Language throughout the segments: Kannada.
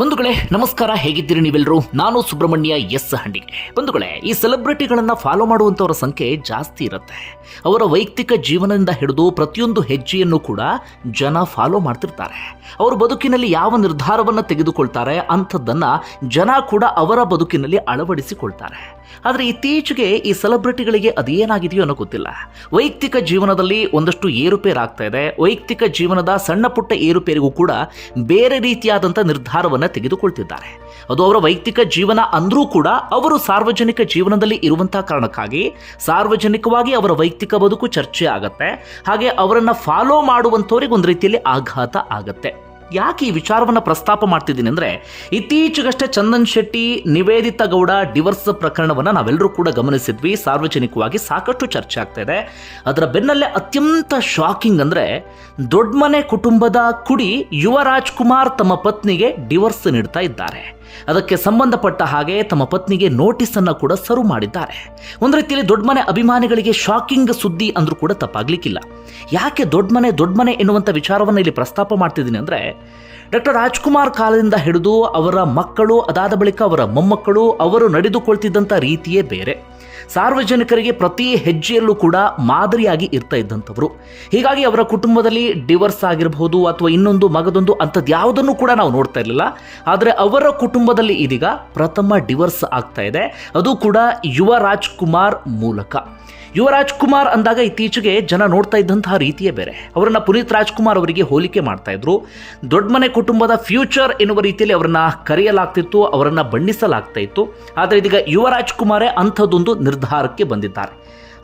ಬಂಧುಗಳೇ, ನಮಸ್ಕಾರ, ಹೇಗಿದ್ದೀರಿ ನೀವೆಲ್ಲರೂ ನಾನು ಸುಬ್ರಹ್ಮಣ್ಯ ಎಸ್ ಹಂಡಿಗೆ. ಬಂಧುಗಳೇ, ಈ ಸೆಲೆಬ್ರಿಟಿಗಳನ್ನು ಫಾಲೋ ಮಾಡುವಂಥವರ ಸಂಖ್ಯೆ ಜಾಸ್ತಿ ಇರುತ್ತೆ. ಅವರ ವೈಯಕ್ತಿಕ ಜೀವನದಿಂದ ಹಿಡಿದು ಪ್ರತಿಯೊಂದು ಹೆಜ್ಜೆಯನ್ನು ಕೂಡ ಜನ ಫಾಲೋ ಮಾಡ್ತಿರ್ತಾರೆ. ಅವರು ಬದುಕಿನಲ್ಲಿ ಯಾವ ನಿರ್ಧಾರವನ್ನು ತೆಗೆದುಕೊಳ್ತಾರೆ ಅಂಥದ್ದನ್ನು ಜನ ಕೂಡ ಅವರ ಬದುಕಿನಲ್ಲಿ ಅಳವಡಿಸಿಕೊಳ್ತಾರೆ. ಆದರೆ ಇತ್ತೀಚೆಗೆ ಈ ಸೆಲೆಬ್ರಿಟಿಗಳಿಗೆ ಅದೇನಾಗಿದೆಯೋ ಅನ್ನೋ ಗೊತ್ತಿಲ್ಲ. ವೈಯಕ್ತಿಕ ಜೀವನದಲ್ಲಿ ಒಂದಷ್ಟು ಏರುಪೇರಾಗ್ತಾ ಇದೆ. ವೈಯಕ್ತಿಕ ಜೀವನದ ಸಣ್ಣ ಪುಟ್ಟ ಏರುಪೇರಿಗೂ ಕೂಡ ಬೇರೆ ರೀತಿಯಾದಂಥ ನಿರ್ಧಾರವನ್ನು ತೆಗೆದುಕೊಳ್ತಿದ್ದಾರೆ. ಅದು ಅವರ ವೈಯಕ್ತಿಕ ಜೀವನ ಅಂದರೂ ಕೂಡ ಅವರು ಸಾರ್ವಜನಿಕ ಜೀವನದಲ್ಲಿ ಇರುವಂತಹ ಕಾರಣಕ್ಕಾಗಿ ಸಾರ್ವಜನಿಕವಾಗಿ ಅವರ ವೈಯಕ್ತಿಕ ಬದುಕು ಚರ್ಚೆ ಆಗತ್ತೆ ಹಾಗೆ ಅವರನ್ನು ಫಾಲೋ ಮಾಡುವಂಥವ್ರಿಗೆ ಒಂದು ರೀತಿಯಲ್ಲಿ ಆಘಾತ ಆಗತ್ತೆ. ಯಾಕೆ ಈ ವಿಚಾರವನ್ನು ಪ್ರಸ್ತಾಪ ಮಾಡ್ತಿದ್ದೀನಿ ಅಂದರೆ ಇತ್ತೀಚೆಗಷ್ಟೇ ಚಂದನ್ ಶೆಟ್ಟಿ, ನಿವೇದಿತ ಗೌಡ ಡಿವರ್ಸ್ ಪ್ರಕರಣವನ್ನು ನಾವೆಲ್ಲರೂ ಕೂಡ ಗಮನಿಸಿದ್ವಿ. ಸಾರ್ವಜನಿಕವಾಗಿ ಸಾಕಷ್ಟು ಚರ್ಚೆ ಆಗ್ತಾ ಇದೆ. ಅದರ ಬೆನ್ನಲ್ಲೇ ಅತ್ಯಂತ ಶಾಕಿಂಗ್ ಅಂದರೆ ದೊಡ್ಡಮನೆ ಕುಟುಂಬದ ಕುಡಿ ಯುವ ರಾಜ್ಕುಮಾರ್ ತಮ್ಮ ಪತ್ನಿಗೆ ಡಿವರ್ಸ್ ನೀಡ್ತಾ ಇದ್ದಾರೆ. ಅದಕ್ಕೆ ಸಂಬಂಧಪಟ್ಟ ಹಾಗೆ ತಮ್ಮ ಪತ್ನಿಗೆ ನೋಟಿಸ್ ಅನ್ನು ಕೂಡ ಸರ್ವ್ ಮಾಡಿದ್ದಾರೆ. ಒಂದು ರೀತಿಯಲ್ಲಿ ದೊಡ್ಡಮನೆ ಅಭಿಮಾನಿಗಳಿಗೆ ಶಾಕಿಂಗ್ ಸುದ್ದಿ ಅಂದ್ರೂ ಕೂಡ ತಪ್ಪಾಗ್ಲಿಕ್ಕಿಲ್ಲ. ಯಾಕೆ ದೊಡ್ಡ ಮನೆ ದೊಡ್ಡ ಮನೆ ಎನ್ನುವಂಥ ವಿಚಾರವನ್ನು ಇಲ್ಲಿ ಪ್ರಸ್ತಾಪ ಮಾಡ್ತಿದ್ದೀನಿ ಅಂದರೆ, ಡಾಕ್ಟರ್ ರಾಜ್ಕುಮಾರ್ ಕಾಲದಿಂದ ಹಿಡಿದು ಅವರ ಮಕ್ಕಳು, ಅದಾದ ಬಳಿಕ ಅವರ ಮೊಮ್ಮಕ್ಕಳು, ಅವರು ನಡೆದುಕೊಳ್ತಿದ್ದಂಥ ರೀತಿಯೇ ಬೇರೆ. ಸಾರ್ವಜನಿಕರಿಗೆ ಪ್ರತಿ ಹೆಜ್ಜೆಯಲ್ಲೂ ಕೂಡ ಮಾದರಿಯಾಗಿ ಇರ್ತಾ ಇದ್ದಂಥವ್ರು. ಹೀಗಾಗಿ ಅವರ ಕುಟುಂಬದಲ್ಲಿ ಡಿವರ್ಸ್ ಆಗಿರಬಹುದು ಅಥವಾ ಇನ್ನೊಂದು ಮಗದೊಂದು ಅಂಥದ್ದು ಯಾವುದನ್ನು ಕೂಡ ನಾವು ನೋಡ್ತಾ ಇರಲಿಲ್ಲ. ಆದರೆ ಅವರ ಕುಟುಂಬದಲ್ಲಿ ಇದೀಗ ಪ್ರಥಮ ಡಿವರ್ಸ್ ಆಗ್ತಾ ಇದೆ. ಅದು ಕೂಡ ಯುವ ರಾಜ್ಕುಮಾರ್ ಮೂಲಕ. ಯುವ ರಾಜ್ಕುಮಾರ್ ಅಂದಾಗ ಇತ್ತೀಚೆಗೆ ಜನ ನೋಡ್ತಾ ಇದ್ದಂತಹ ರೀತಿಯೇ ಬೇರೆ. ಅವರನ್ನು ಪುನೀತ್ ರಾಜ್ಕುಮಾರ್ ಅವರಿಗೆ ಹೋಲಿಕೆ ಮಾಡ್ತಾ ಇದ್ರು. ದೊಡ್ಡಮನೆ ಕುಟುಂಬದ ಫ್ಯೂಚರ್ ಎನ್ನುವ ರೀತಿಯಲ್ಲಿ ಅವರನ್ನ ಕರೆಯಲಾಗ್ತಿತ್ತು, ಅವರನ್ನು ಬಣ್ಣಿಸಲಾಗ್ತಾ ಇತ್ತು. ಆದರೆ ಇದೀಗ ಯುವ ರಾಜ್ಕುಮಾರೇ ಅಂಥದ್ದೊಂದು ನಿರ್ಧಾರಕ್ಕೆ ಬಂದಿದ್ದಾರೆ.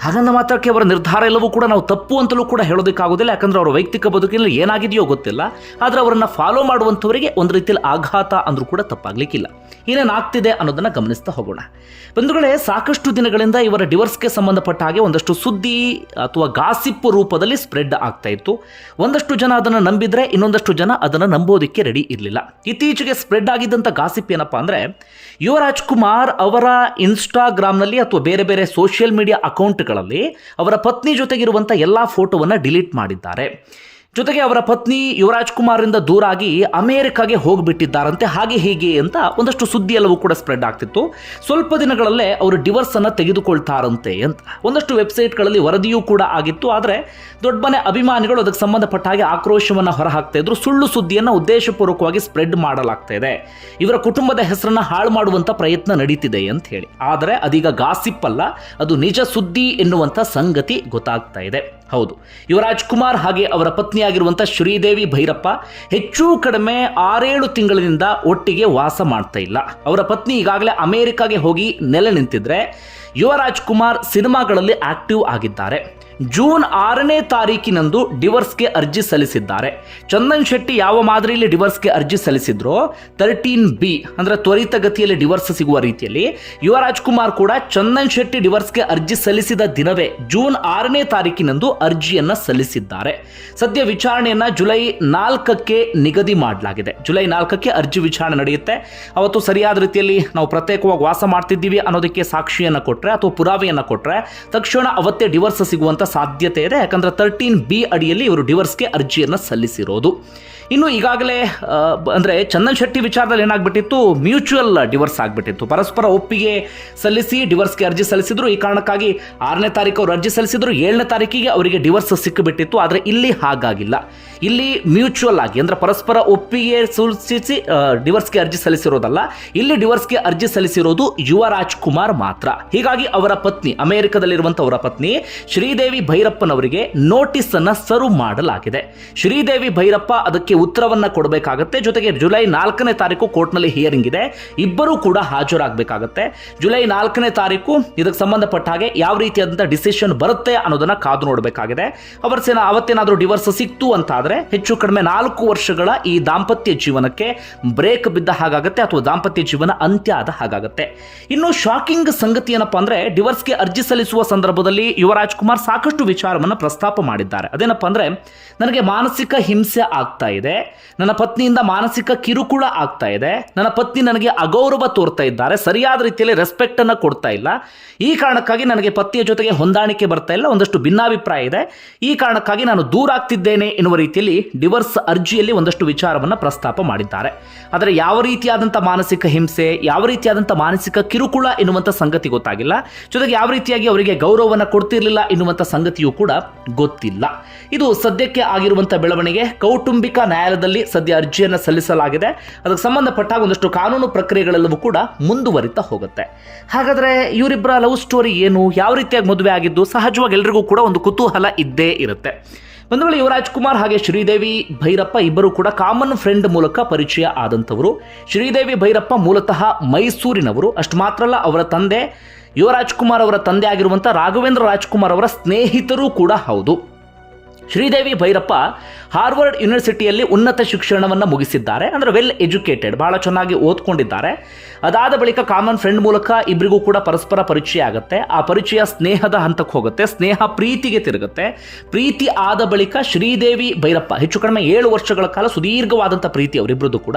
ಹಾಗಂದ ಮಾತ್ರಕ್ಕೆ ಅವರ ನಿರ್ಧಾರ ಎಲ್ಲವೂ ಕೂಡ ನಾವು ತಪ್ಪು ಅಂತಲೂ ಕೂಡ ಹೇಳೋದಕ್ಕಾಗೋದಿಲ್ಲ. ಯಾಕಂದರೆ ಅವರ ವೈಯಕ್ತಿಕ ಬದುಕಿನಲ್ಲಿ ಏನಾಗಿದೆಯೋ ಗೊತ್ತಿಲ್ಲ. ಆದರೆ ಅವರನ್ನು ಫಾಲೋ ಮಾಡುವಂಥವರಿಗೆ ಒಂದು ರೀತಿಯಲ್ಲಿ ಆಘಾತ ಅಂದರೂ ಕೂಡ ತಪ್ಪಾಗ್ಲಿಕ್ಕಿಲ್ಲ. ಏನೇನು ಅನ್ನೋದನ್ನು ಗಮನಿಸ್ತಾ ಹೋಗೋಣ. ಬಂಧುಗಳೇ, ಸಾಕಷ್ಟು ದಿನಗಳಿಂದ ಇವರ ಡಿವರ್ಸ್ಗೆ ಸಂಬಂಧಪಟ್ಟ ಹಾಗೆ ಒಂದಷ್ಟು ಸುದ್ದಿ ಅಥವಾ ಗಾಸಿಪ್ ರೂಪದಲ್ಲಿ ಸ್ಪ್ರೆಡ್ ಆಗ್ತಾ ಇತ್ತು. ಒಂದಷ್ಟು ಜನ ಅದನ್ನು ನಂಬಿದರೆ ಇನ್ನೊಂದಷ್ಟು ಜನ ಅದನ್ನು ನಂಬೋದಕ್ಕೆ ರೆಡಿ ಇರಲಿಲ್ಲ. ಇತ್ತೀಚೆಗೆ ಸ್ಪ್ರೆಡ್ ಆಗಿದ್ದಂಥ ಗಾಸಿಪ್ ಏನಪ್ಪಾ ಅಂದರೆ ಯುವ ರಾಜ್ಕುಮಾರ್ ಅವರ ಇನ್ಸ್ಟಾಗ್ರಾಮ್ನಲ್ಲಿ ಅಥವಾ ಬೇರೆ ಬೇರೆ ಸೋಷಿಯಲ್ ಮೀಡಿಯಾ ಅಕೌಂಟ್ಗಳಲ್ಲಿ ಅವರ ಪತ್ನಿ ಜೊತೆಗಿರುವಂಥ ಎಲ್ಲ ಫೋಟೋವನ್ನು ಡಿಲೀಟ್ ಮಾಡಿದ್ದಾರೆ. ಜೊತೆಗೆ ಅವರ ಪತ್ನಿ ಯುವರಾಜ್ ಕುಮಾರಿಂದ ದೂರಾಗಿ ಅಮೇರಿಕಾಗೆ ಹೋಗಿಬಿಟ್ಟಿದ್ದಾರಂತೆ. ಹಾಗೆ ಹೀಗೆ ಅಂತ ಒಂದಷ್ಟು ಸುದ್ದಿ ಎಲ್ಲವೂ ಕೂಡ ಸ್ಪ್ರೆಡ್ ಆಗ್ತಿತ್ತು. ಸ್ವಲ್ಪ ದಿನಗಳಲ್ಲೇ ಅವರು ಡಿವರ್ಸ್ ಅನ್ನು ತೆಗೆದುಕೊಳ್ತಾರಂತೆ ಅಂತ. ಒಂದಷ್ಟು ವೆಬ್ಸೈಟ್ಗಳಲ್ಲಿ ವರದಿಯೂ ಕೂಡ ಆಗಿತ್ತು. ಆದರೆ ದೊಡ್ಡಮನೆ ಅಭಿಮಾನಿಗಳು ಅದಕ್ಕೆ ಸಂಬಂಧಪಟ್ಟ ಹಾಗೆ ಆಕ್ರೋಶವನ್ನು ಹೊರಹಾಕ್ತಾ ಇದ್ರು. ಸುಳ್ಳು ಸುದ್ದಿಯನ್ನು ಉದ್ದೇಶಪೂರ್ವಕವಾಗಿ ಸ್ಪ್ರೆಡ್ ಮಾಡಲಾಗ್ತಾ ಇದೆ. ಇವರ ಕುಟುಂಬದ ಹೆಸರನ್ನ ಹಾಳು ಮಾಡುವಂತ ಪ್ರಯತ್ನ ನಡೀತಿದೆ ಅಂತ ಹೇಳಿ. ಆದರೆ ಅದೀಗ ಗಾಸಿಪ್ ಅಲ್ಲ, ಅದು ನಿಜ ಸುದ್ದಿ ಎನ್ನುವಂಥ ಸಂಗತಿ ಗೊತ್ತಾಗ್ತಾ ಇದೆ. ಹೌದು. ಯುವರಾಜ್ ಕುಮಾರ್ ಹಾಗೆ ಅವರ ಪತ್ನಿಯಾಗಿರುವಂಥ ಶ್ರೀದೇವಿ ಭೈರಪ್ಪ ಹೆಚ್ಚು ಕಡಿಮೆ ಆರೇಳು ತಿಂಗಳಿನಿಂದ ಒಟ್ಟಿಗೆ ವಾಸ ಮಾಡ್ತಾ ಇಲ್ಲ. ಅವರ ಪತ್ನಿ ಈಗಾಗಲೇ ಅಮೆರಿಕಾಗೆ ಹೋಗಿ ನೆಲೆ ನಿಂತಿದ್ರೆ ಯುವರಾಜ್ ಕುಮಾರ್ ಸಿನಿಮಾಗಳಲ್ಲಿ ಆಕ್ಟಿವ್ ಆಗಿದ್ದಾರೆ. ಜೂನ್ ಆರನೇ ತಾರೀಕಿನಂದು ಡಿವರ್ಸ್ಗೆ ಅರ್ಜಿ ಸಲ್ಲಿಸಿದ್ದಾರೆ. ಚಂದನ್ ಶೆಟ್ಟಿ ಯಾವ ಮಾದರಿಯಲ್ಲಿ ಡಿವರ್ಸ್ಗೆ ಅರ್ಜಿ ಸಲ್ಲಿಸಿದ್ರೋ ತರ್ಟೀನ್ ಬಿ ಅಂದ್ರೆ ತ್ವರಿತಗತಿಯಲ್ಲಿ ಡಿವರ್ಸ್ ಸಿಗುವ ರೀತಿಯಲ್ಲಿ ಯುವರಾಜ್ ಕುಮಾರ್ ಕೂಡ ಚಂದನ್ ಶೆಟ್ಟಿ ಡಿವರ್ಸ್ಗೆ ಅರ್ಜಿ ಸಲ್ಲಿಸಿದ ದಿನವೇ ಜೂನ್ ಆರನೇ ತಾರೀಕಿನಂದು ಅರ್ಜಿಯನ್ನು ಸಲ್ಲಿಸಿದ್ದಾರೆ. ಸದ್ಯ ವಿಚಾರಣೆಯನ್ನ ಜುಲೈ ನಾಲ್ಕಕ್ಕೆ ನಿಗದಿ ಮಾಡಲಾಗಿದೆ. ಜುಲೈ ನಾಲ್ಕಕ್ಕೆ ಅರ್ಜಿ ವಿಚಾರಣೆ ನಡೆಯುತ್ತೆ. ಅವತ್ತು ಸರಿಯಾದ ರೀತಿಯಲ್ಲಿ ನಾವು ಪ್ರತ್ಯೇಕವಾಗಿ ವಾಸ ಮಾಡ್ತಿದ್ದೀವಿ ಅನ್ನೋದಕ್ಕೆ ಸಾಕ್ಷಿಯನ್ನು ಕೊಟ್ಟರೆ ಅಥವಾ ಪುರಾವೆಯನ್ನು ಕೊಟ್ಟರೆ ತಕ್ಷಣ ಅವತ್ತೇ ಡಿವರ್ಸ್ ಸಿಗುವಂತ ಸಾಧ್ಯತೆ ಇದೆ. ಯಾಕಂದ್ರೆ ತರ್ಟೀನ್ ಬಿ ಅಡಿಯಲ್ಲಿ ಇವರು ಡಿವರ್ಸ್ಗೆ ಅರ್ಜಿಯನ್ನು ಸಲ್ಲಿಸಿರೋದು. ಇನ್ನು ಈಗಾಗಲೇ ಅಂದರೆ ಚಂದನ್ ಶೆಟ್ಟಿ ವಿಚಾರದಲ್ಲಿ ಏನಾಗ್ಬಿಟ್ಟಿತ್ತು, ಮ್ಯೂಚುವಲ್ ಡಿವರ್ಸ್ ಆಗಿಬಿಟ್ಟಿತ್ತು. ಪರಸ್ಪರ ಒಪ್ಪಿಗೆ ಸಲ್ಲಿಸಿ, ಡಿವರ್ಸ್ಗೆ ಅರ್ಜಿ ಸಲ್ಲಿಸಿದ್ರು. ಈ ಕಾರಣಕ್ಕಾಗಿ ಆರನೇ ತಾರೀಕು ಅವರು ಅರ್ಜಿ ಸಲ್ಲಿಸಿದ್ರು. ಏಳನೇ ತಾರೀಕಿಗೆ ಅವರಿಗೆ ಡಿವರ್ಸ್ ಸಿಕ್ಕಿಬಿಟ್ಟಿತ್ತು ಆದರೆ ಇಲ್ಲಿ ಹಾಗಾಗಿಲ್ಲ. ಇಲ್ಲಿ ಮ್ಯೂಚುವಲ್ ಆಗಿ, ಅಂದ್ರೆ ಪರಸ್ಪರ ಒಪ್ಪಿಗೆ ಸೂಚಿಸಿ ಡಿವರ್ಸ್ಗೆ ಅರ್ಜಿ ಸಲ್ಲಿಸಿರೋದಲ್ಲ, ಇಲ್ಲಿ ಡಿವರ್ಸ್ಗೆ ಅರ್ಜಿ ಸಲ್ಲಿಸಿರೋದು ಯುವ ರಾಜ್ಕುಮಾರ್ ಮಾತ್ರ. ಹೀಗಾಗಿ ಅವರ ಪತ್ನಿ ಅಮೆರಿಕದಲ್ಲಿರುವಂಥ ಅವರ ಪತ್ನಿ, ಶ್ರೀದೇವಿ ಭೈರಪ್ಪನವರಿಗೆ ನೋಟಿಸ್ ಅನ್ನ ಸರ್ವ್ ಮಾಡಲಾಗಿದೆ. ಶ್ರೀದೇವಿ ಭೈರಪ್ಪ ಅದಕ್ಕೆ ಉತ್ತರವನ್ನ ಕೊಡಬೇಕಾಗತ್ತೆ. ಜೊತೆಗೆ ಜುಲೈ ನಾಲ್ಕನೇ ತಾರೀಕು ಕೋರ್ಟ್ನಲ್ಲಿ ಹಿಯರಿಂಗ್ ಇದೆ. ಇಬ್ಬರೂ ಕೂಡ ಹಾಜರಾಗಬೇಕಾಗತ್ತೆ. ಜುಲೈ ನಾಲ್ಕನೇ ತಾರೀಕು ಇದಕ್ಕೆ ಸಂಬಂಧಪಟ್ಟ ಹಾಗೆ ಯಾವ ರೀತಿಯಾದಂಥ ಡಿಸಿಷನ್ ಬರುತ್ತೆ ಅನ್ನೋದನ್ನ ಕಾದು ನೋಡಬೇಕಾಗಿದೆ. ಅವರ ಸೇನ ಅವತ್ತೇನಾದರೂ ಡಿವರ್ಸ್ ಸಿಕ್ತು ಅಂತಾದ್ರೆ ಹೆಚ್ಚು ಕಡಿಮೆ ನಾಲ್ಕು ವರ್ಷಗಳ ಈ ದಾಂಪತ್ಯ ಜೀವನಕ್ಕೆ ಬ್ರೇಕ್ ಬಿದ್ದ ಹಾಗಾಗತ್ತೆ ಅಥವಾ ದಾಂಪತ್ಯ ಜೀವನ ಅಂತ್ಯ ಆದ ಹಾಗಾಗತ್ತೆ. ಇನ್ನು ಶಾಕಿಂಗ್ ಸಂಗತಿ ಏನಪ್ಪಾ ಅಂದ್ರೆ ಡಿವರ್ಸ್ಗೆ ಅರ್ಜಿ ಸಲ್ಲಿಸುವ ಸಂದರ್ಭದಲ್ಲಿ ಯುವರಾಜ್ ಕುಮಾರ್ ಸಾಕಷ್ಟು ವಿಚಾರವನ್ನು ಪ್ರಸ್ತಾಪ ಮಾಡಿದ್ದಾರೆ. ಅದೇನಪ್ಪ ಅಂದ್ರೆ, ನನಗೆ ಮಾನಸಿಕ ಹಿಂಸೆ ಆಗ್ತಾ ಇದೆ. ಇದೆ. ನನ್ನ ಪತ್ನಿಯಿಂದ ಮಾನಸಿಕ ಕಿರುಕುಳ ಆಗ್ತಾ ಇದೆ. ನನ್ನ ಪತ್ನಿ ನನಗೆ ಅಗೌರವ ತೋರ್ತಾ ಇದ್ದಾರೆ. ಸರಿಯಾದ ರೀತಿಯಲ್ಲಿ ರೆಸ್ಪೆಕ್ಟ್ ಅನ್ನು ಕೊಡ್ತಾ ಇಲ್ಲ. ಈ ಕಾರಣಕ್ಕಾಗಿ ನನಗೆ ಪತಿಯ ಜೊತೆಗೆ ಹೊಂದಾಣಿಕೆ ಬರ್ತಾ ಇಲ್ಲ. ಒಂದಷ್ಟು ಭಿನ್ನಾಭಿಪ್ರಾಯ ಇದೆ. ಈ ಕಾರಣಕ್ಕಾಗಿ ನಾನು ದೂರ ಆಗ್ತಿದ್ದೇನೆ ಎನ್ನುವ ರೀತಿಯಲ್ಲಿ ಡಿವರ್ಸ್ ಅರ್ಜಿಯಲ್ಲಿ ಒಂದಷ್ಟು ವಿಚಾರವನ್ನು ಪ್ರಸ್ತಾಪ ಮಾಡಿದ್ದಾರೆ. ಆದರೆ ಯಾವ ರೀತಿಯಾದಂಥ ಮಾನಸಿಕ ಹಿಂಸೆ, ಯಾವ ರೀತಿಯಾದಂಥ ಮಾನಸಿಕ ಕಿರುಕುಳ ಎನ್ನುವಂಥ ಸಂಗತಿ ಗೊತ್ತಾಗಿಲ್ಲ. ಜೊತೆಗೆ ಯಾವ ರೀತಿಯಾಗಿ ಅವರಿಗೆ ಗೌರವವನ್ನು ಕೊಡ್ತಿರ್ಲಿಲ್ಲ ಎನ್ನುವಂಥ ಸಂಗತಿಯೂ ಕೂಡ ಗೊತ್ತಿಲ್ಲ. ಇದು ಸದ್ಯಕ್ಕೆ ಆಗಿರುವಂಥ ಬೆಳವಣಿಗೆ, ಕೌಟುಂಬಿಕ ನ್ಯಾಯಾಲಯದಲ್ಲಿ ಸದ್ಯ ಅರ್ಜಿಯನ್ನು ಸಲ್ಲಿಸಲಾಗಿದೆ. ಅದಕ್ಕೆ ಸಂಬಂಧಪಟ್ಟ ಒಂದಷ್ಟು ಕಾನೂನು ಪ್ರಕ್ರಿಯೆಗಳೆಲ್ಲವೂ ಕೂಡ ಮುಂದುವರಿತಾ ಹೋಗುತ್ತೆ. ಹಾಗಾದರೆ ಇವರಿಬ್ಬರ ಲವ್ ಸ್ಟೋರಿ ಏನು? ಯಾವ ರೀತಿಯಾಗಿ ಮದುವೆ ಆಗಿದ್ದು? ಸಹಜವಾಗಿ ಎಲ್ರಿಗೂ ಕೂಡ ಒಂದು ಕುತೂಹಲ ಇದ್ದೇ ಇರುತ್ತೆ. ಒಂದು ವೇಳೆ ಯುವರಾಜ್ ಕುಮಾರ್ ಹಾಗೆ ಶ್ರೀದೇವಿ, ಭೈರಪ್ಪ ಇಬ್ಬರು ಕೂಡ ಕಾಮನ್ ಫ್ರೆಂಡ್ ಮೂಲಕ ಪರಿಚಯ ಆದಂಥವರು. ಶ್ರೀದೇವಿ, ಭೈರಪ್ಪ ಮೂಲತಃ ಮೈಸೂರಿನವರು. ಅಷ್ಟು ಮಾತ್ರ ಅಲ್ಲ ಅವರ ತಂದೆ ಯುವರಾಜ್ ಕುಮಾರ್ ಅವರ ತಂದೆ ಆಗಿರುವಂಥ ರಾಘವೇಂದ್ರ ರಾಜ್ಕುಮಾರ್ ಅವರ ಸ್ನೇಹಿತರೂ ಕೂಡ ಹೌದು. ಶ್ರೀದೇವಿ ಭೈರಪ್ಪ ಹಾರ್ವರ್ಡ್ ಯೂನಿವರ್ಸಿಟಿಯಲ್ಲಿ ಉನ್ನತ ಶಿಕ್ಷಣವನ್ನು ಮುಗಿಸಿದ್ದಾರೆ. ಅಂದರೆ ವೆಲ್ ಎಜುಕೇಟೆಡ್ ಭಾಳ ಚೆನ್ನಾಗಿ ಓದ್ಕೊಂಡಿದ್ದಾರೆ. ಅದಾದ ಬಳಿಕ ಕಾಮನ್ ಫ್ರೆಂಡ್ ಮೂಲಕ ಇಬ್ಬರಿಗೂ ಕೂಡ ಪರಸ್ಪರ ಪರಿಚಯ ಆಗುತ್ತೆ. ಆ ಪರಿಚಯ ಸ್ನೇಹದ ಹಂತಕ್ಕೆ ಹೋಗುತ್ತೆ. ಸ್ನೇಹ ಪ್ರೀತಿಗೆ ತಿರುಗುತ್ತೆ. ಪ್ರೀತಿ ಆದ ಬಳಿಕ ಶ್ರೀದೇವಿ ಭೈರಪ್ಪ, ಹೆಚ್ಚು ಕಡಿಮೆ ಏಳು ವರ್ಷಗಳ ಕಾಲ ಸುದೀರ್ಘವಾದಂಥ ಪ್ರೀತಿ ಅವರಿಬ್ಬರದ್ದು ಕೂಡ.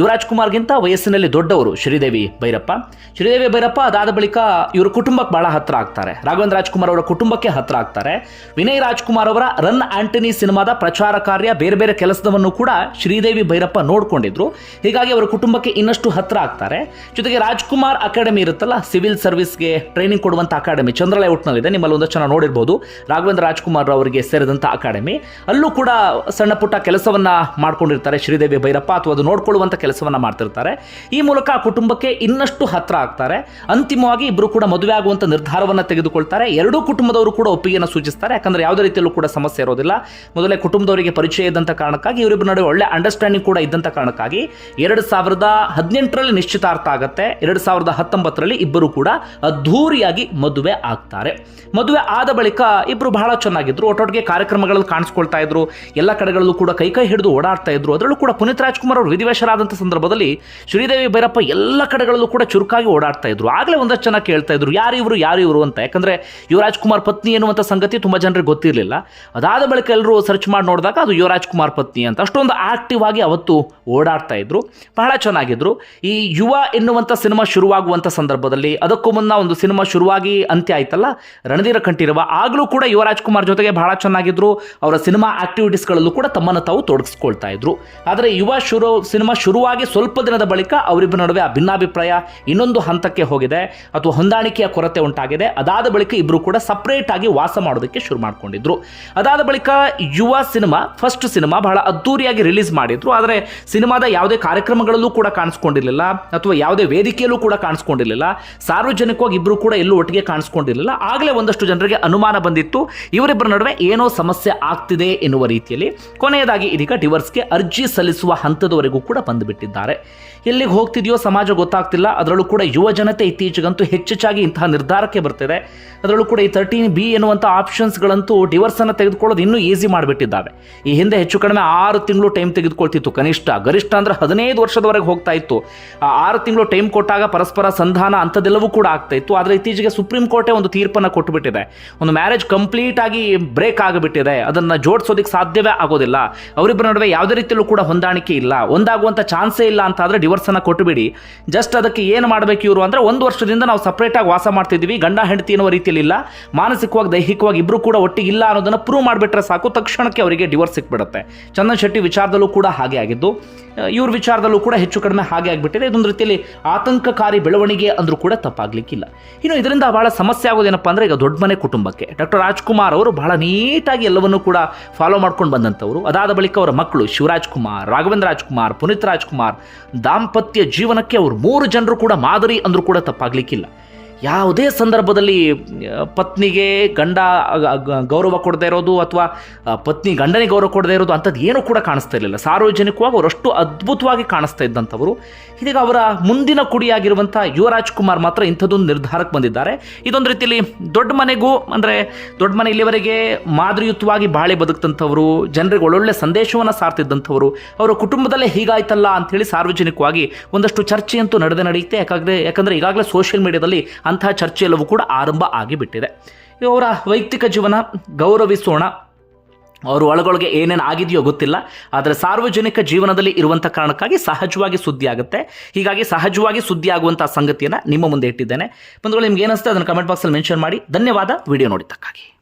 ಯುವರಾಜ್ ಕುಮಾರ್ಗಿಂತ ವಯಸ್ಸಿನಲ್ಲಿ ದೊಡ್ಡವರು ಶ್ರೀದೇವಿ ಭೈರಪ್ಪ. ಶ್ರೀದೇವಿ ಭೈರಪ್ಪ ಅದಾದ ಬಳಿಕ ಇವರು ಕುಟುಂಬಕ್ಕೆ ಬಹಳ ಹತ್ರ ಆಗ್ತಾರೆ. ರಾಘವೇಂದ್ರ ರಾಜ್ಕುಮಾರ್ ಅವರ ಕುಟುಂಬಕ್ಕೆ ಹತ್ರ ಆಗ್ತಾರೆ. ವಿನಯ್ ರಾಜ್ಕುಮಾರ್ ಅವರ ರನ್ ಆಂಟನಿ ಸಿನಿಮಾದ ಪ್ರಚಾರ ಕಾರ್ಯ ಬೇರೆ ಬೇರೆ ಕೆಲಸದವನ್ನು ಕೂಡ ಶ್ರೀದೇವಿ ಭೈರಪ್ಪ ನೋಡಿಕೊಂಡಿದ್ರು. ಹೀಗಾಗಿ ಅವರ ಕುಟುಂಬಕ್ಕೆ ಇನ್ನಷ್ಟು ಹತ್ರ ಆಗ್ತಾರೆ. ಜೊತೆಗೆ ರಾಜ್ಕುಮಾರ್ ಅಕಾಡೆಮಿ ಇರುತ್ತಲ್ಲ, ಸಿವಿಲ್ ಸರ್ವಿಸ್ಗೆ ಟ್ರೈನಿಂಗ್ ಕೊಡುವಂಥ ಅಕಾಡೆಮಿ ಚಂದ್ರಲೇಔಟ್ನಲ್ಲಿದೆ ನಿಮ್ಮಲ್ಲಿ ಒಂದಷ್ಟು ಜನ ನೋಡಿರ್ಬೋದು. ರಾಘವೇಂದ್ರ ರಾಜ್ಕುಮಾರ್ ಅವರಿಗೆ ಸೇರಿದಂಥ ಅಕಾಡೆಮಿ. ಅಲ್ಲೂ ಕೂಡ ಸಣ್ಣ ಪುಟ್ಟ ಕೆಲಸವನ್ನ ಮಾಡ್ಕೊಂಡಿರ್ತಾರೆ ಶ್ರೀದೇವಿ ಭೈರಪ್ಪ, ಅಥವಾ ಅದು ನೋಡ್ಕೊಳ್ಳುವಂಥ ಕೆಲಸವನ್ನ ಮಾಡ್ತಿರ್ತಾರೆ. ಈ ಮೂಲಕ ಆ ಕುಟುಂಬಕ್ಕೆ ಇನ್ನಷ್ಟು ಹತ್ರ ಆಗ್ತಾರೆ. ಅಂತಿಮವಾಗಿ ಇಬ್ಬರು ಕೂಡ ಮದುವೆ ಆಗುವಂಥ ನಿರ್ಧಾರವನ್ನು ತೆಗೆದುಕೊಳ್ತಾರೆ. ಎರಡೂ ಕುಟುಂಬದವರು ಕೂಡ ಒಪ್ಪಿಗೆಯನ್ನು ಸೂಚಿಸ್ತಾರೆ. ಯಾಕಂದ್ರೆ ಯಾವುದೇ ರೀತಿಯಲ್ಲೂ ಕೂಡ ಸಮಸ್ಯೆ ಇರೋದಿಲ್ಲ ಮೊದಲೇ ಕುಟುಂಬದವರಿಗೆ ಪರಿಚಯ ಇದ್ದಂಥ ಕಾರಣಕ್ಕಾಗಿ ಇವರಿಬ್ಬರ ನಡುವೆ ಒಳ್ಳೆ ಅಂಡರ್ಸ್ಟ್ಯಾಂಡಿಂಗ್ ಕೂಡ ಇದ್ದಂಥ ಕಾರಣಕ್ಕಾಗಿ ಎರಡು ಸಾವಿರದ ಹದಿನೆಂಟರಲ್ಲಿ ನಿಶ್ಚಿತಾರ್ಥ ಆಗುತ್ತೆ. ಎರಡು ಸಾವಿರದ ಹತ್ತೊಂಬತ್ತರಲ್ಲಿ ಇಬ್ಬರು ಕೂಡ ಅದ್ಧೂರಿಯಾಗಿ ಮದುವೆ ಆಗ್ತಾರೆ. ಮದುವೆ ಆದ ಬಳಿಕ ಇಬ್ಬರು ಬಹಳ ಚೆನ್ನಾಗಿದ್ರು. ಒಟ್ಟೊಟ್ಟಿಗೆ ಕಾರ್ಯಕ್ರಮಗಳಲ್ಲಿ ಕಾಣಿಸ್ಕೊಳ್ತಾ ಇದ್ರು. ಎಲ್ಲ ಕಡೆಗಳಲ್ಲೂ ಕೂಡ ಕೈ ಕೈ ಹಿಡಿದು ಓಡಾಡ್ತಾ ಇದ್ರು. ಅದರಲ್ಲೂ ಕೂಡ ಪುನೀತ್ ರಾಜ್ಕುಮಾರ್ ಅವರು ವಿಧಿವೇಶರಾದಂಥ ಸಂದರ್ಭದಲ್ಲಿ ಶ್ರೀದೇವಿ ಭೈರಪ್ಪ ಎಲ್ಲ ಕಡೆಗಳಲ್ಲೂ ಕೂಡ ಚುರುಕಾಗಿ ಓಡಾಡ್ತಾ ಇದ್ರು. ಆಗಲೇ ಒಂದಷ್ಟು ಜನ ಕೇಳ್ತಾ ಇದ್ರು ಯಾರು ಇವರು ಯಾರು ಇವರು ಅಂತ. ಯಾಕಂದ್ರೆ ಯುವರಾಜ್ ಕುಮಾರ್ ಪತ್ನಿ ಎನ್ನುವಂಥ ಸಂಗತಿ ತುಂಬ ಜನರಿಗೆ ಗೊತ್ತಿರಲಿಲ್ಲ. ಅದಾದ ಬಳಿಕ ಎಲ್ಲರೂ ಸರ್ಚ್ ಮಾಡಿ ನೋಡಿದಾಗ ಅದು ಯುವರಾಜ್ ಕುಮಾರ್ ಪತ್ನಿ ಅಂತ. ಅಷ್ಟೊಂದು ಆಕ್ಟಿವ್ ಆಗಿ ಅವತ್ತು ಓಡಾಡ್ತಾ ಇದ್ರು. ಬಹಳ ಚೆನ್ನಾಗಿದ್ರು. ಈ ಯುವ ಎನ್ನುವಂಥ ಸಿನಿಮಾ ಶುರುವಾಗುವಂಥ ಸಂದರ್ಭದಲ್ಲಿ ಅದಕ್ಕೂ ಮುನ್ನ ಒಂದು ಸಿನಿಮಾ ಶುರುವಾಗಿ ಅಂತ್ಯ ಆಯ್ತಲ್ಲ? ರಣಧೀರ ಕಂಠೀರವ. ಆಗಲೂ ಕೂಡ ಯುವರಾಜ್ ಕುಮಾರ್ ಜೊತೆಗೆ ಬಹಳ ಚೆನ್ನಾಗಿದ್ರು. ಅವರ ಸಿನಿಮಾ ಆಕ್ಟಿವಿಟೀಸ್ಗಳಲ್ಲೂ ಕೂಡ ತಮ್ಮನ್ನು ತಾವು ತೊಡಗಿಸ್ಕೊಳ್ತಾ ಇದ್ರು. ಆದರೆ ಯುವ ಶುರು, ಸಿನಿಮಾ ಶುರುವಾಗಿ ಸ್ವಲ್ಪ ದಿನದ ಬಳಿಕ ಅವರಿಬ್ಬರ ನಡುವೆ ಆ ಭಿನ್ನಾಭಿಪ್ರಾಯ ಇನ್ನೊಂದು ಹಂತಕ್ಕೆ ಹೋಗಿದೆ. ಅಥವಾ ಹೊಂದಾಣಿಕೆಯ ಕೊರತೆ ಉಂಟಾಗಿದೆ. ಅದಾದ ಬಳಿಕ ಇಬ್ಬರು ಕೂಡ ಸಪ್ರೇಟ್ ಆಗಿ ವಾಸ ಮಾಡೋದಕ್ಕೆ ಶುರು ಮಾಡ್ಕೊಂಡಿದ್ರು. ಅದಾದ ಬಳಿಕ ಯುವ ಸಿನಿಮಾ ಫಸ್ಟ್ ಸಿನಿಮಾ ಬಹಳ ಅದ್ದೂರಿಯಾಗಿ ರಿಲೀಸ್ ಮಾಡಿದ್ರು. ಆದರೆ ಸಿನಿಮಾದ ಯಾವುದೇ ಕಾರ್ಯಕ್ರಮಗಳಲ್ಲೂ ಕೂಡ ಕಾಣಿಸ್ಕೊಂಡಿರಲಿಲ್ಲ ಅಥವಾ ಯಾವುದೇ ವೇದಿಕೆಯಲ್ಲೂ ಕೂಡ ಕಾಣಿಸ್ಕೊಂಡಿರಲಿಲ್ಲ. ಸಾರ್ವಜನಿಕವಾಗಿ ಇಬ್ಬರು ಕೂಡ ಎಲ್ಲೂ ಒಟ್ಟಿಗೆ ಕಾಣಿಸ್ಕೊಂಡಿರಲಿಲ್ಲ. ಆಗಲೇ ಒಂದಷ್ಟು ಜನರಿಗೆ ಅನುಮಾನ ಬಂದಿತ್ತು. ಇವರಿಬ್ಬರ ನಡುವೆ ಏನೋ ಸಮಸ್ಯೆ ಆಗ್ತಿದೆ ಎನ್ನುವ ರೀತಿಯಲ್ಲಿ. ಕೊನೆಯದಾಗಿ ಇದೀಗ ಡಿವರ್ಸ್ಗೆ ಅರ್ಜಿ ಸಲ್ಲಿಸುವ ಹಂತದವರೆಗೂ ಕೂಡ ಬಂದುಬಿಟ್ಟಿದ್ದಾರೆ. ಎಲ್ಲಿಗೆ ಹೋಗ್ತಿದೆಯೋ ಸಮಾಜ ಗೊತ್ತಾಗ್ತಿಲ್ಲ. ಅದರಲ್ಲೂ ಕೂಡ ಯುವ ಜನತೆ ಇತ್ತೀಚೆಗಂತೂ ಹೆಚ್ಚೆಚ್ಚಾಗಿ ಇಂತಹ ನಿರ್ಧಾರಕ್ಕೆ ಬರ್ತಿದೆ. ಅದರಲ್ಲೂ ಕೂಡ ಈ ತರ್ಟೀನ್ ಬಿ ಎನ್ನುವಂಥ ಆಪ್ಷನ್ಸ್ಗಳಂತೂ ಡಿವರ್ಸನ್ನು ತೆಗೆದುಕೊಳ್ಳೋದು ಇನ್ನೂ ಈಸಿ ಮಾಡಿಬಿಟ್ಟಿದ್ದಾವೆ. ಈ ಹಿಂದೆ ಹೆಚ್ಚು ಕಡಿಮೆ ಆರು ತಿಂಗಳು ಟೈಮ್ ತೆಗೆದುಕೊಳ್ತಿತ್ತು. ಕನಿಷ್ಠ, ಗರಿಷ್ಠ ಅಂದ್ರೆ ಹದಿನೈದು ವರ್ಷದವರೆಗೆ ಹೋಗ್ತಾ ಇತ್ತು. ಆರು ತಿಂಗಳು ಟೈಮ್ ಕೊಟ್ಟಾಗ ಪರಸ್ಪರ ಸಂಧಾನ ಅಂಥದ್ದೆಲ್ಲವೂ ಕೂಡ ಆಗ್ತಾ ಇತ್ತು. ಆದರೆ ಇತ್ತೀಚೆಗೆ ಸುಪ್ರೀಂ ಕೋರ್ಟೇ ಒಂದು ತೀರ್ಪನ್ನು ಕೊಟ್ಟುಬಿಟ್ಟಿದೆ ಒಂದು ಮ್ಯಾರೇಜ್ ಕಂಪ್ಲೀಟ್ ಆಗಿ ಬ್ರೇಕ್ ಆಗಿಬಿಟ್ಟಿದೆ. ಅದನ್ನು ಜೋಡಿಸೋದಕ್ಕೆ ಸಾಧ್ಯವೇ ಆಗೋದಿಲ್ಲ. ಅವರಿಬ್ಬರ ನಡುವೆ ಯಾವುದೇ ರೀತಿಯಲ್ಲೂ ಕೂಡ ಹೊಂದಾಣಿಕೆ ಇಲ್ಲ. ಒಂದಾಗುವಂಥ ಚಾನ್ಸೇ ಇಲ್ಲ ಅಂತ ಆದರೆ ಡಿವರ್ಸನ್ನು ಕೊಟ್ಟುಬಿಡಿ ಜಸ್ಟ್ ಅದಕ್ಕೆ ಏನು ಮಾಡಬೇಕು ಇವರು ಅಂದರೆ ಒಂದು ವರ್ಷದಿಂದ ನಾವು ಸಪ್ರೇಟಾಗಿ ವಾಸ ಮಾಡ್ತಿದ್ವಿ ಗಂಡ, ಹೆಂಡತಿ ಅನ್ನೋ ರೀತಿಯಲ್ಲಿ ಇಲ್ಲ. ಮಾನಸಿಕವಾಗಿ, ದೈಹಿಕವಾಗಿ ಇಬ್ಬರು ಕೂಡ ಒಟ್ಟಿಗೆ ಇಲ್ಲ ಅನ್ನೋದನ್ನು ಪ್ರೂವ್ ಮಾಡಿಬಿಟ್ರೆ ಸಾಕು. ತಕ್ಷಣಕ್ಕೆ ಅವರಿಗೆ ಡಿವೋರ್ಸ್ ಸಿಕ್ಬಿಡುತ್ತೆ. ಚಂದನ್ ಶೆಟ್ಟಿ ವಿಚಾರದಲ್ಲೂ ಕೂಡ ಹಾಗೆ ಆಗಿದ್ದು ಇವ್ರ ವಿಚಾರದಲ್ಲೂ ಕೂಡ ಹೆಚ್ಚು ಕಡಿಮೆ ಹಾಗೆ ಆಗಿಬಿಟ್ಟಿದೆ. ಇದೊಂದು ರೀತಿಯಲ್ಲಿ ಆತಂಕಕಾರಿ ಬೆಳವಣಿಗೆ ಅಂದರೂ ಕೂಡ ತಪ್ಪಾಗಲಿಕ್ಕಿಲ್ಲ. ಇನ್ನು ಇದರಿಂದ ಭಾಳ ಸಮಸ್ಯೆ ಆಗೋದೇನಪ್ಪ ಅಂದರೆ ಈಗ ದೊಡ್ಡ ಮನೆ ಕುಟುಂಬಕ್ಕೆ. ಡಾಕ್ಟರ್ ರಾಜ್ಕುಮಾರ್ ಅವರು ಬಹಳ ನೀಟಾಗಿ ಎಲ್ಲವನ್ನೂ ಕೂಡ ಫಾಲೋ ಮಾಡ್ಕೊಂಡು ಬಂದಂಥವ್ರು. ಅದಾದ ಬಳಿಕ ಅವರ ಮಕ್ಕಳು ಶಿವರಾಜ್ ಕುಮಾರ್, ರಾಘವೇಂದ್ರ ರಾಜ್ಕುಮಾರ್, ಪುನೀತ್ ರಾಜ್ಕುಮಾರ್, ದಾಂಪತ್ಯ ಜೀವನಕ್ಕೆ ಅವರು ಮೂರು ಜನರು ಕೂಡ ಮಾದರಿ ಅಂದರೂ ಕೂಡ ತಪ್ಪಾಗ್ಲಿಕ್ಕಿಲ್ಲ. ಯಾವುದೇ ಸಂದರ್ಭದಲ್ಲಿ ಪತ್ನಿಗೆ ಗಂಡ ಗೌರವ ಕೊಡದೇ ಇರೋದು ಅಥವಾ ಪತ್ನಿ ಗಂಡನಿಗೆ ಗೌರವ ಕೊಡದೇ ಇರೋದು ಅಂಥದ್ದು ಏನೂ ಕೂಡ ಕಾಣಿಸ್ತಾ ಇರಲಿಲ್ಲ. ಸಾರ್ವಜನಿಕವಾಗಿ ಅವರಷ್ಟು ಅದ್ಭುತವಾಗಿ ಕಾಣಿಸ್ತಾ ಇದ್ದಂಥವರು. ಇದೀಗ ಅವರ ಮುಂದಿನ ಕುಡಿಯಾಗಿರುವಂಥ ಯುವರಾಜ್ ಕುಮಾರ್ ಮಾತ್ರ ಇಂಥದ್ದೊಂದು ನಿರ್ಧಾರಕ್ಕೆ ಬಂದಿದ್ದಾರೆ. ಇದೊಂದು ರೀತಿಯಲ್ಲಿ ದೊಡ್ಡ ಮನೆಗೂ, ಅಂದರೆ ದೊಡ್ಡ ಮನೆ ಇಲ್ಲಿವರೆಗೆ ಮಾದರಿಯುತವಾಗಿ ಬಾಳೆ ಬದುಕ್ತಂಥವರು, ಜನರಿಗೆ ಒಳ್ಳೊಳ್ಳೆ ಸಂದೇಶವನ್ನು ಸಾರ್ತಿದ್ದಂಥವರು, ಅವರ ಕುಟುಂಬದಲ್ಲೇ ಹೀಗಾಯ್ತಲ್ಲ ಅಂಥೇಳಿ ಸಾರ್ವಜನಿಕವಾಗಿ ಒಂದಷ್ಟು ಚರ್ಚೆಯಂತೂ ನಡೆದೇ ನಡೆಯುತ್ತೆ. ಯಾಕಂದರೆ ಯಾಕಂದರೆ ಈಗಾಗಲೇ ಸೋಷಿಯಲ್ ಮೀಡಿಯಾದಲ್ಲಿ ಅಂತಹ ಚರ್ಚೆಯೆಲ್ಲವೂ ಕೂಡ ಆರಂಭ ಆಗಿಬಿಟ್ಟಿದೆ. ಇವರ ವೈಯಕ್ತಿಕ ಜೀವನ, ಗೌರವಿಸೋಣ. ಅವರು ಒಳಗೊಳಗೆ ಏನೇನು ಆಗಿದೆಯೋ ಗೊತ್ತಿಲ್ಲ, ಆದರೆ ಸಾರ್ವಜನಿಕ ಜೀವನದಲ್ಲಿ ಇರುವಂಥ ಕಾರಣಕ್ಕಾಗಿ ಸಹಜವಾಗಿ ಸುದ್ದಿ ಆಗುತ್ತೆ. ಹೀಗಾಗಿ ಸಹಜವಾಗಿ ಸುದ್ದಿ ಆಗುವಂಥ ಸಂಗತಿಯನ್ನು ನಿಮ್ಮ ಮುಂದೆ ಇಟ್ಟಿದ್ದೇನೆ. ಬಂಧುಗಳು, ನಿಮ್ಗೆ ಏನಿಸುತ್ತೆ ಅದನ್ನು ಕಮೆಂಟ್ ಬಾಕ್ಸಲ್ಲಿ ಮೆನ್ಷನ್ ಮಾಡಿ. ಧನ್ಯವಾದ. ವಿಡಿಯೋ ನೋಡಿದ್ದಕ್ಕಾಗಿ.